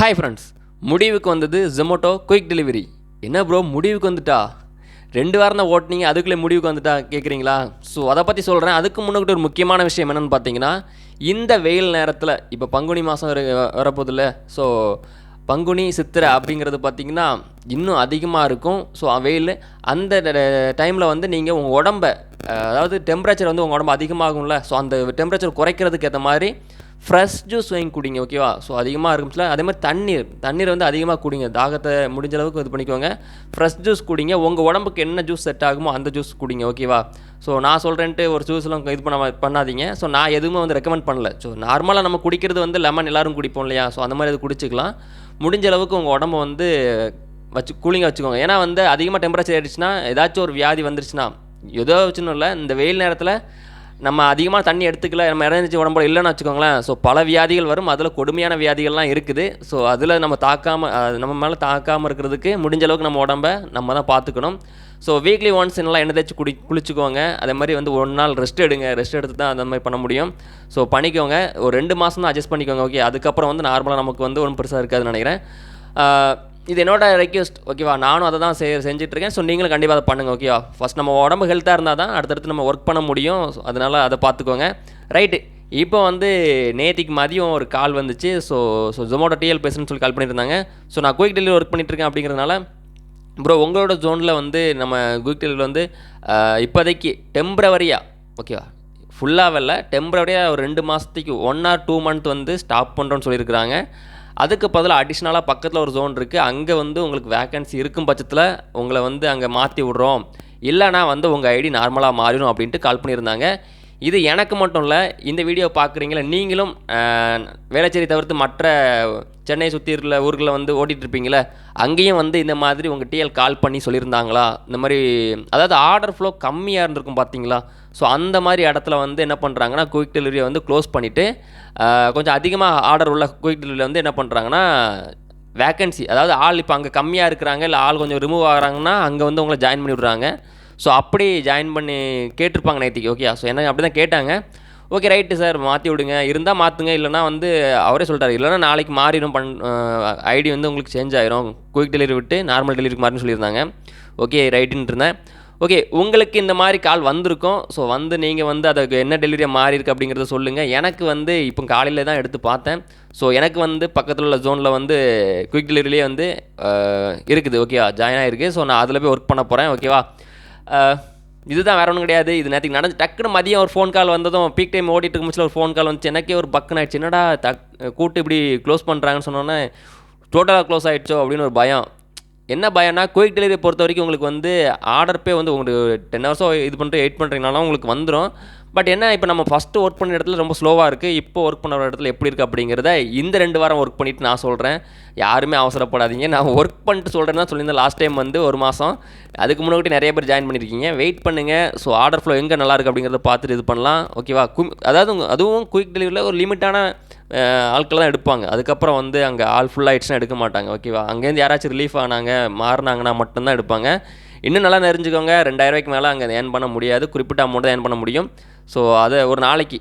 Hi friends முடிவுக்கு வந்தது Zomato quick delivery என்ன ப்ரோ முடிவுக்கு வந்துட்டா? ரெண்டு வாரம் தான் ஓட்டுனீங்க அதுக்குள்ளே முடிவுக்கு வந்துட்டா கேட்குறீங்களா? ஸோ அதை பற்றி சொல்கிறேன் அதுக்கு முன்னாடி ஒரு முக்கியமான விஷயம் என்னென்னு பார்த்தீங்கன்னா இந்த வெயில் நேரத்தில் இப்போ பங்குனி மாதம் வர வரப்போதில்ல ஸோ பங்குனி சித்திரை அப்படிங்கிறது பார்த்தீங்கன்னா இன்னும் அதிகமாக இருக்கும். ஸோ வெயில் அந்த டைமில் வந்து நீங்கள் உங்கள் உடம்ப அதாவது டெம்பரேச்சர் வந்து உங்கள் உடம்பு அதிகமாகும்ல. ஸோ அந்த டெம்பரேச்சர் குறைக்கிறதுக்கு ஏற்ற மாதிரி ஃப்ரெஷ் ஜூஸ் வாங்கி குடிங்க ஓகேவா ஸோ அதிகமாக இருக்கும்ல அதே மாதிரி தண்ணீர். தண்ணீர் வந்து அதிகமாக குடிங்க. தாகத்தை முடிஞ்ச அளவுக்கு இது பண்ணிக்கோங்க. ஃப்ரெஷ் ஜூஸ் குடிங்க. உங்கள் உடம்புக்கு என்ன ஜூஸ் செட் ஆகுமோ அந்த ஜூஸ் குடிங்க ஓகேவா ஸோ நான் சொல்கிறேன்ட்டு ஒரு ஜூஸ்லாம் இது பண்ண பண்ணாதீங்க. ஸோ நான் எதுவுமே வந்து ரெக்கமெண்ட் பண்ணல. ஸோ நார்மலாக நம்ம குடிக்கிறது வந்து லெமன் எல்லோரும் குடிப்போம் இல்லையா? ஸோ அந்த மாதிரி இது குடிச்சிக்கலாம். முடிஞ்ச அளவுக்கு உங்கள் உடம்ப வந்து வச்சு கூலிங்காக வச்சுக்கோங்க. ஏன்னா வந்து அதிகமாக டெம்பரேச்சர் ஏறிடுச்சுன்னா ஏதாச்சும் ஒரு வியாதி வந்துருச்சுன்னா ஏதோ வச்சுன்னு இல்லை இந்த வெயில் நேரத்தில் நம்ம அதிகமாக தண்ணி எடுத்துக்கல நம்ம இறந்துச்சு உடம்புல இல்லைன்னு வச்சுக்கோங்களேன். ஸோ பல வியாதிகள் வரும். அதில் கொடுமையான வியாதிகள்லாம் இருக்குது. ஸோ அதில் நம்ம தாக்காமல் நம்ம மேலே தாக்காமல் இருக்கிறதுக்கு முடிஞ்ச அளவுக்கு நம்ம உடம்ப நம்ம தான் பார்த்துக்கணும் ஸோ வீக்லி ஒன்ஸ் என்னெல்லாம் எண்ணெய் தேய்ச்சி குடி குளிச்சுக்கோங்க. அதே மாதிரி வந்து ஒரு நாள் ரெஸ்ட் எடுங்க. ரெஸ்ட் எடுத்து தான் அந்த மாதிரி பண்ண முடியும். ஸோ பண்ணிக்கோங்க. ஒரு ரெண்டு மாதம் தான் அட்ஜஸ்ட் பண்ணிக்கோங்க. ஓகே அதுக்கப்புறம் வந்து நார்மலாக நமக்கு வந்து ஒன்றும் பெருசாக இருக்காதுன்னு நினைக்கிறேன். இது என்னோட ரெக்வஸ்ட் ஓகேவா நானும் அதை தான் செய் செஞ்சிட்ருக்கேன். ஸோ நீங்களும் கண்டிப்பாக அதை பண்ணுங்கள் ஓகேவா ஃபஸ்ட் நம்ம உடம்பு ஹெல்த்தாக இருந்தால் தான் அடுத்தடுத்து நம்ம ஒர்க் பண்ண முடியும். அதனால் அதை பார்த்துக்கோங்க. ரைட்டு இப்போ வந்து நேத்திக்கு மதியம் ஒரு கால் வந்துச்சு. ஸோ ஸோ ஜொமோட்டோ டிஎல் பேசுன்னு சொல்லி கால் பண்ணியிருந்தாங்க. ஸோ நான் குயிக் டெலிவரி ஒர்க் பண்ணிட்டுருக்கேன் அப்படிங்கிறதுனால ப்ரோ உங்களோட ஜோனில் வந்து நம்ம குயிக் டெலிவரி வந்து இப்போதைக்கு டெம்ப்ரவரியாக ஓகேவா ஃபுல்லாக இல்லை டெம்பரவரியாக ஒரு ரெண்டு மாதத்துக்கு ஒன் ஆர் டூ மந்த் வந்து ஸ்டாப் பண்ணுறோன்னு சொல்லியிருக்கிறாங்க. அதுக்கு பதிலாக அடிஷ்னலாக பக்கத்தில் ஒரு ஜோன் இருக்குது அங்கே வந்து உங்களுக்கு வேக்கன்சி இருக்கும் பட்சத்தில் உங்களை வந்து அங்கே மாற்றி விட்றோம். இல்லைனா வந்து உங்கள் ஐடி நார்மலாக மாறிடும் அப்படின்ட்டு கால் பண்ணியிருந்தாங்க. இது எனக்கு மட்டும் இல்லை இந்த வீடியோ பார்க்குறீங்களா நீங்களும் ஆஹ், வேளச்சேரி தவிர்த்து மற்ற சென்னை சுற்றி இருக்கிற ஊர்களில் வந்து ஓட்டிகிட்ருப்பீங்களே அங்கேயும் வந்து இந்த மாதிரி உங்கள் டிஎல் கால் பண்ணி சொல்லியிருந்தாங்களா? இந்த மாதிரி அதாவது ஆர்டர் ஃப்ளோ கம்மியாக இருந்திருக்கும் பார்த்தீங்களா? ஸோ அந்த மாதிரி இடத்துல வந்து என்ன பண்ணுறாங்கன்னா குயிக் டெலிவரியை வந்து க்ளோஸ் பண்ணிவிட்டு கொஞ்சம் அதிகமாக ஆர்டர் உள்ள குயிக் டெலிவரியில் வந்து என்ன பண்ணுறாங்கன்னா வேக்கன்சி அதாவது ஆள் இப்போ அங்கே கம்மியாக இருக்கிறாங்க இல்லை ஆள் கொஞ்சம் ரிமூவ் ஆகிறாங்கன்னா அங்கே வந்து உங்களை ஜாயின் பண்ணி விடுறாங்க. ஸோ அப்படி ஜாயின் பண்ணி கேட்டிருப்பாங்க நேற்றுக்கு ஓகே ஸோ என்ன அப்படி தான் கேட்டாங்க. ஓகே ரைட்டு சார் மாற்றி விடுங்க. இருந்தால் மாற்றுங்க இல்லைனா வந்து அவரே சொல்லிட்டாரு. இல்லைனா நாளைக்கு மாறிடும். பண் ஐடி வந்து உங்களுக்கு சேஞ்ச் ஆயிரும். குயிக் டெலிவரி விட்டு நார்மல் டெலிவரிக்கு மாறின்னு சொல்லியிருந்தாங்க. ஓகே ரைட்டுன்னு இருந்தேன். ஓகே உங்களுக்கு இந்த மாதிரி கால் வந்திருக்கும். ஸோ வந்து நீங்கள் வந்து அதுக்கு என்ன டெலிவரியாக மாறி இருக்குது அப்படிங்கிறத சொல்லுங்கள் எனக்கு வந்து இப்போ காலையில் தான் எடுத்து பார்த்தேன். ஸோ எனக்கு வந்து பக்கத்தில் உள்ள ஜோனில் வந்து குயிக் டெலிவரிலே வந்து இருக்குது. ஓகேவா? ஜாயின் ஆகிருக்கு ஸோ நான் அதில் போய் ஒர்க் பண்ண போகிறேன் ஓகேவா? இதுதான் வேற ஒன்றும் கிடையாது. இது நேற்றுக்கு நடந்து டக்குனு மதியம் ஒரு ஃபோன் கால் வந்ததும் பீக் டைம் ஓடிட்டு இருக்க ஒரு ஃபோன் கால் வந்துச்சு. எனக்கே ஒரு பக்குன்னு ஆயிடுச்சு. என்னடா த கூட்டு இப்படி க்ளோஸ் பண்ணுறாங்கன்னு சொன்னோன்னே டோட்டலாக க்ளோஸ் ஆகிடுச்சோ அப்படின்னு ஒரு பயம். என்ன பயம்னா குயிக் டெலிவரி பொறுத்த வரைக்கும் உங்களுக்கு வந்து ஆர்டர் பே வந்து உங்களுக்கு டென் ஹவர்ஸோ இது பண்ணிட்டு எயிட் பண்ணுறீங்கனாலும் உங்களுக்கு வந்துடும் பட் என்ன இப்போ நம்ம ஃபஸ்ட்டு ஒர்க் பண்ண இடத்துல ரொம்ப ஸ்லோவாக இருக்குது இப்போ ஒர்க் பண்ணுற இடத்துல எப்படி இருக்குது அப்படிங்கிறத இந்த ரெண்டு வாரம் ஒர்க் பண்ணிவிட்டு நான் சொல்கிறேன் யாருமே அவசரப்படாதீங்க. நான் ஒர்க் பண்ணிட்டு சொல்கிறேன்னு தான் சொல்லியிருந்தேன் லாஸ்ட் டைம் வந்து ஒரு மாதம் அதுக்கு முன்னாடி நிறைய பேர் ஜாயின் பண்ணியிருக்கீங்க வெயிட் பண்ணுங்கள் ஸோ ஆர்டர் ஃப்ளோ எங்கே நல்லாயிருக்கு அப்படிங்கிறத பார்த்துட்டு இது பண்ணலாம். ஓகேவா கும் அதாவது அதுவும் குயிக் டெலிவரியில் ஒரு லிமிட்டான ஆட்கள்லாம் எடுப்பாங்க. அதுக்கப்புறம் வந்து அங்கே ஆள் ஃபுல்லாக ஆயிடுச்சுன்னா எடுக்க மாட்டாங்க. ஓகேவா அங்கேருந்து யாராச்சும் ரிலீஃப் ஆனாங்க மாறினாங்கன்னா மட்டும்தான் எடுப்பாங்க. இன்னும் நல்லா தெரிஞ்சுக்கோங்க ரெண்டாயிரூவாய்க்கு மேலே அங்கே ஏர்ன் பண்ண முடியாது. குறிப்பிட்ட அமௌண்ட் தான் ஏர்ன் பண்ண முடியும். ஸோ அதை ஒரு நாளைக்கு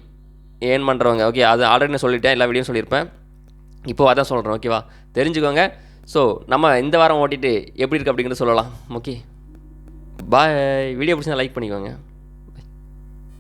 ஏர்ன் பண்ணுறவங்க ஓகே அது ஆல்ரெடி நான் சொல்லிட்டேன் எல்லா வீடியோ சொல்லியிருப்பேன். இப்போ அதான் சொல்கிறேன் ஓகேவா தெரிஞ்சுக்கோங்க. ஸோ நம்ம இந்த வாரம் ஓட்டிட்டு எப்படி இருக்குது அப்படிங்கிறத சொல்லலாம். ஓகே பாய் வீடியோ பிடிச்சா லைக் பண்ணிக்கோங்க.